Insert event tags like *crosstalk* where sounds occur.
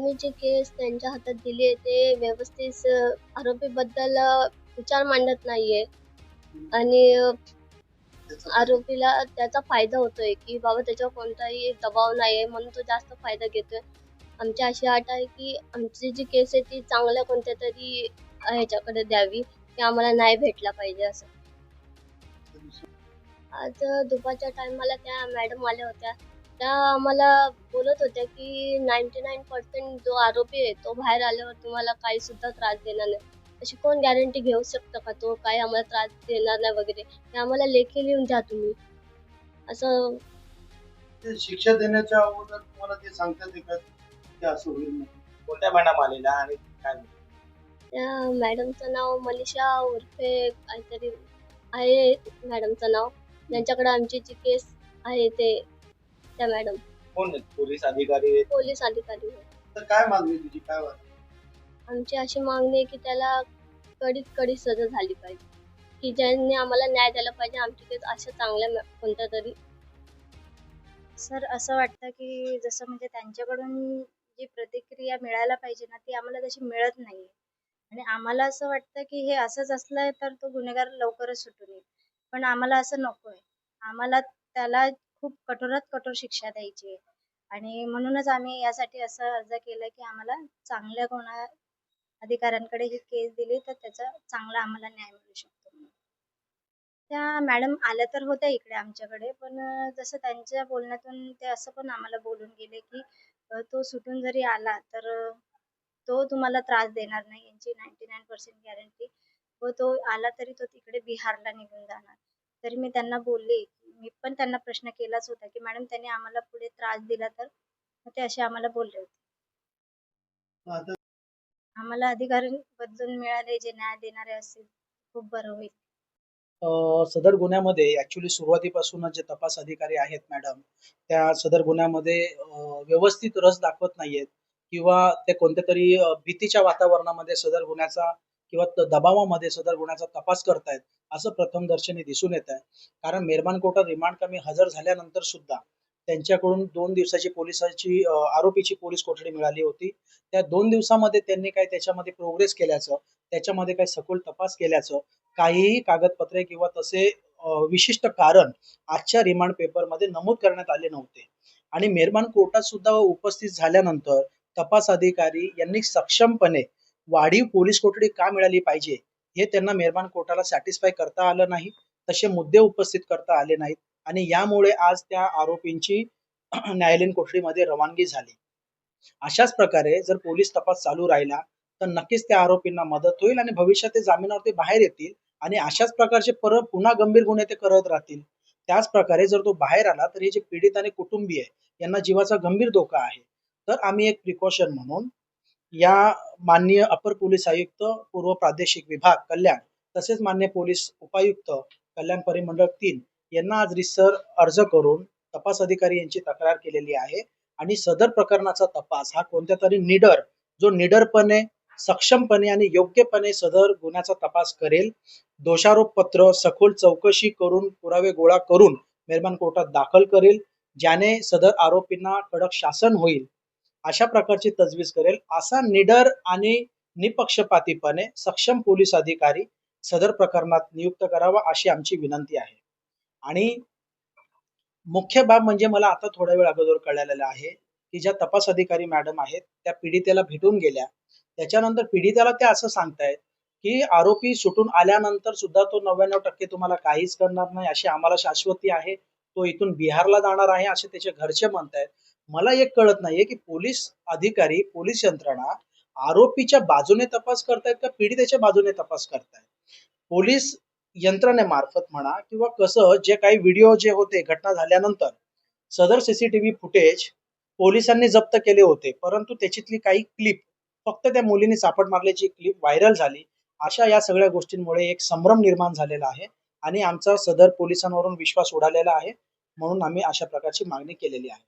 आम्ही जी केस त्यांच्या हातात दिली आहे ते व्यवस्थित आरोपीबद्दल विचार मांडत नाहीये. आणि आरोपीला त्याचा फायदा होतोय की बाबा त्याच्यावर कोणताही दबाव नाहीये म्हणून तो जास्त फायदा घेतोय. आमची अशी अट आहे की आमची जी केस आहे ती चांगल्या कोणत्या तरी ह्याच्याकडे द्यावी की आम्हाला नाही भेटला पाहिजे असं. आज दुपारच्या टायमाला त्या मॅडम आल्या होत्या. त्या आम्हाला बोलत होत्या की नाईन्टी नाईन पर्सेंट जो आरोपी आहे तो बाहेर आल्यावर तुम्हाला काही सुद्धा त्रास देणार नाही. अशी कोण गॅरंटी घेऊ शकतं का? तो काही आम्हाला त्रास देणार नाही वगैरे. ते आम्हाला लेखी लिहून द्या तुम्ही. असं ते शिक्षा देण्याच्या अगोदर तुम्हाला ते सांगतात का? की असं होईल म्हणून? कोणत्या मॅडम आलेल्या आणि काय त्या मॅडमचं नाव मनीषा उर्फे काहीतरी आहे मॅडमचं नाव. ज्यांच्याकडे आमची जी केस आहे ते त्या मॅडम. कोण आहेत? पोलीस अधिकारी आहेत? पोलीस अधिकारी होते. तर काय मागणी तुझी? काय वाटतं? आमची अशी मागणी आहे की त्याला कडीत कडी सजा झाली पाहिजे. की ज्यांनी आम्हाला न्याय द्यायला पाहिजे आमची केस अशा चांगल्या म- कोणत्या तरी. सर असं वाटतं की जसं म्हणजे त्यांच्याकडून जी प्रतिक्रिया मिळायला पाहिजे ना ती आम्हाला तशी मिळत नाही आणि आम्हाला असं वाटतं की हे असंच असलं तर तो गुन्हेगार लवकरच सुटून येईल. पण आम्हाला असं नको आहे आम्हाला त्याला खूप कठोरात कठोर शिक्षा द्यायची आहे. आणि म्हणूनच आम्ही यासाठी असं अर्ज केला की आम्हाला चांगल्या कोणा अधिकाऱ्यांकडे ही केस दिली तर त्याचा चांगला आम्हाला न्याय मिळू शकतो त्या मॅडम आल्या तर होत्या इकडे आमच्याकडे पण जसं त्यांच्या बोलण्यातून ते असं पण आम्हाला बोलून गेले की तो सुटून जरी आला तर तो तुम्हाला त्रास देणार नाही यांची नाईन्टी नाईन पर्सेंट गॅरंटी व तो आला तरी तो तिकडे बिहारला निघून जाणार. तरी मी त्यांना बोलले मी पण त्यांना प्रश्न केलाच होता की मॅडम त्यांनी आम्हाला पुढे त्रास दिला तर? ते असे आम्हाला बोलले होते. आम्हाला अधिकार बदलून मिळाले जे न्याय देणारे असतील खूप बरं होईल. सदर गुन्ह्यामध्ये ऍक्च्युली सुरुवातीपासूनच जे तपास अधिकारी आहेत मॅडम त्या सदर गुन्ह्यामध्ये व्यवस्थित रस दाखवत नाहीयेत किंवा ते कोणत्या तरी भीतीच्या वातावरणामध्ये सदर गुन्ह्याचा किंवा दबावामध्ये सदर गुन्ह्याचा तपास करतायत असं प्रथम दर्शनी दिसून येत आहे. कारण मेहरबान कोर्टात रिमांड कमी हजर झाल्यानंतर सुद्धा त्यांच्याकडून दोन दिवसाची पोलिसाची आरोपीची पोलीस कोठडी मिळाली होती. त्या दोन दिवसामध्ये त्यांनी काय त्याच्यामध्ये प्रोग्रेस केल्याचं त्याच्यामध्ये काही सखोल तपास केल्याचं काहीही कागदपत्रे किंवा तसे विशिष्ट कारण आजच्या रिमांड पेपरमध्ये नमूद करण्यात आले नव्हते. आणि मेहरबान कोर्टात सुद्धा उपस्थित झाल्यानंतर तपास अधिकारी यांनी सक्षमपणे वाढीव पोलीस कोठडी का मिळाली पाहिजे? हे त्यांना मेहरबान कोर्टाला सॅटिस्फाय करता आलं नाही तसे मुद्दे उपस्थित करता आले नाहीत आणि यामुळे आज त्या आरोपींची *clears throat* न्यायालयीन कोठडीमध्ये रवानगी झाली. अशाच प्रकारे जर पोलीस तपास चालू राहिला तर नक्कीच त्या आरोपींना मदत होईल आणि भविष्यात ते जामिनावर ते बाहेर येतील आणि अशाच प्रकारचे परत पुन्हा गंभीर गुन्हे ते करत राहतील. त्याच प्रकारे जर तो बाहेर आला तर हे जे पीडित आणि कुटुंबीय यांना जीवाचा गंभीर धोका आहे. तर आम्ही एक प्रिकॉशन म्हणून या माननीय अपर पोलीस आयुक्त पूर्व प्रादेशिक विभाग कल्याण तसेच मान्य पोलीस उपायुक्त कल्याण परिमंडळ तीन यांना आज रिसर अर्ज करून तपास अधिकारी यांची तक्रार केलेली आहे. आणि सदर प्रकरणाचा तपास हा कोणत्या तरी निडर जो निडरपणे सक्षमपणे आणि योग्यपणे सदर गुन्ह्याचा तपास करेल दोषारोप पत्र सखोल चौकशी करून पुरावे गोळा करून मेहरबान कोर्टात दाखल करेल ज्याने सदर आरोपींना कडक शासन होईल अशा प्रकारची तजवीज करेल. असा निडर आणि निपक्षपातीपणे सक्षम पोलीस अधिकारी सदर प्रकरणात नियुक्त करावा अशी आमची विनंती आहे. आणि मुख्य बाब म्हणजे मला आता थोड्या वेळ अगोदर कळलेलं आहे की ज्या तपास अधिकारी मॅडम आहेत त्या पीडितेला भेटून गेल्या. त्याच्यानंतर पीडितेला त्या असं सांगतायत की आरोपी सुटून आल्यानंतर सुद्धा तो नव्याण्णव टक्के तुम्हाला काहीच करणार नाही अशी आम्हाला शाश्वती आहे. तो इथून बिहारला जाणार आहे असे त्याचे घरचे म्हणतायत. मला एक कळत नाहीये की पोलीस अधिकारी पोलीस यंत्रणा आरोपीच्या बाजूने तपास करतायत का पीडितेच्या बाजूने तपास करतायत? पोलीस यंत्रणेमार्फत म्हणा किंवा कसं जे काही व्हिडिओ जे होते घटना झाल्यानंतर सदर सीसीटीव्ही फुटेज पोलिसांनी जप्त केले होते परंतु त्याच्यातली काही क्लिप फक्त त्या मुलीने सापड मारल्याची क्लिप व्हायरल झाली. अशा या सगळ्या गोष्टींमुळे एक संभ्रम निर्माण झालेला आहे आणि आमचा सदर पोलिसांवरून विश्वास उडालेला आहे म्हणून आम्ही अशा प्रकारची मागणी केलेली आहे.